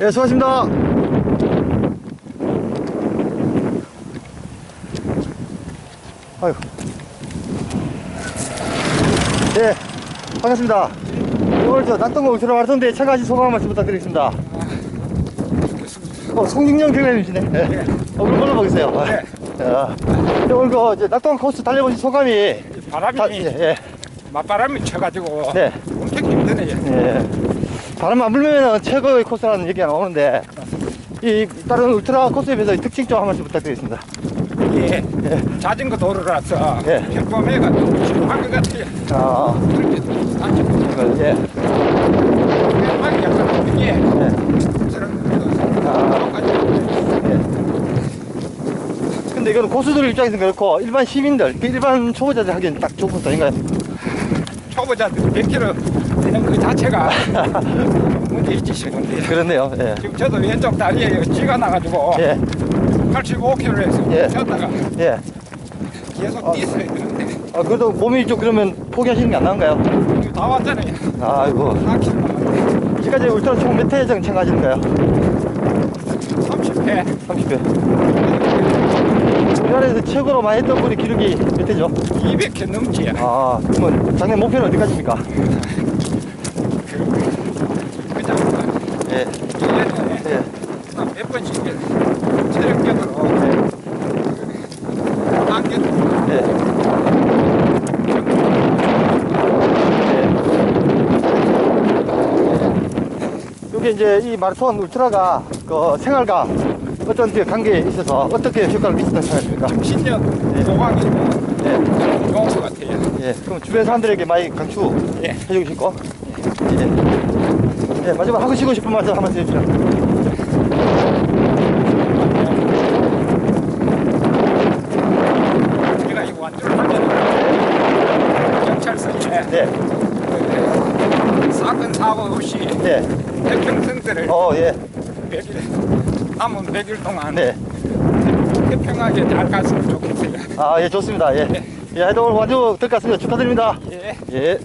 예, 수고하십니다. 아유. 예, 반갑습니다. 오늘 저 낙동강 울트라 마라톤 차 가시 소감 한 말씀 부탁드리겠습니다. 어, 송진영 경장님이시네. 예. 어, 그럼 불러보겠어요. 아, 네. 야. 네, 오늘 그 이제 낙동강 코스 달려보신 소감이 바람이 다, 예, 예, 맞바람이 쳐가지고 네. 엄청 힘드네요. 예. 바람 안 불면 최고의 코스라는 얘기가 나오는데 이 다른 울트라 코스에 비해서 이 특징 좀 한 말씀 부탁드리겠습니다. 이게 자전거 도로라서 예. 평범해가 좀 지루한 것 같아요. 아, 그렇게 그, 예. 평범하게 약간 예. 아. 것도 예. 근데 이거는 고수들 입장에서는 그렇고 일반 시민들, 그 일반 초보자들 하기엔 딱 좋은 코스 아닌가요? 초보자들 100km 되는 그 자체가 문제 있지 싶은데 그렇네요. 예. 지금 저도 왼쪽 다리에 쥐가 나가지고 예. 85km에서 예. 쉬었다가 예. 계속 뛰어야 되는데 아, 그래도 몸이 좀 그러면 포기하시는 게 안 나은가요? 다 왔잖아요. 아이고. 4km 남았는데 지금까지 울트라 총몇회 정도 참가하시는가요? 30회 30회. 우리나라에서 최고로 많이 했던 분이 기록이 몇 회죠? 200회 넘지. 아, 그러면 작년 목표는 어디까지입니까? 그냥 예. 1년에 예. 몇 번씩 체력적으로 안겨 예. 이게 이제 이 마라톤 울트라가 그 생활과 어떤 그 관계에 있어서 어떻게 효과를 미친다는 생각입니까? 신년 보강이 예. 좋은 것 같아요. 예. 그럼 주변 사람들에게 많이 강추 예. 해주고 싶고. 예. 예. 마지막 하고 싶고 싶은 말씀 한 말씀 해주시죠. 제가 이 완주를 하면 경찰서에 네. 그 사건 사고 없이 예. 태평성들을 어, 예. 100일 남은 100일 동안 네. 태평하게 잘 갔으면 좋겠어요. 아, 예, 좋습니다. 예. 예, 하여튼 오늘 완주 같습니다. 축하드립니다. 예. 예.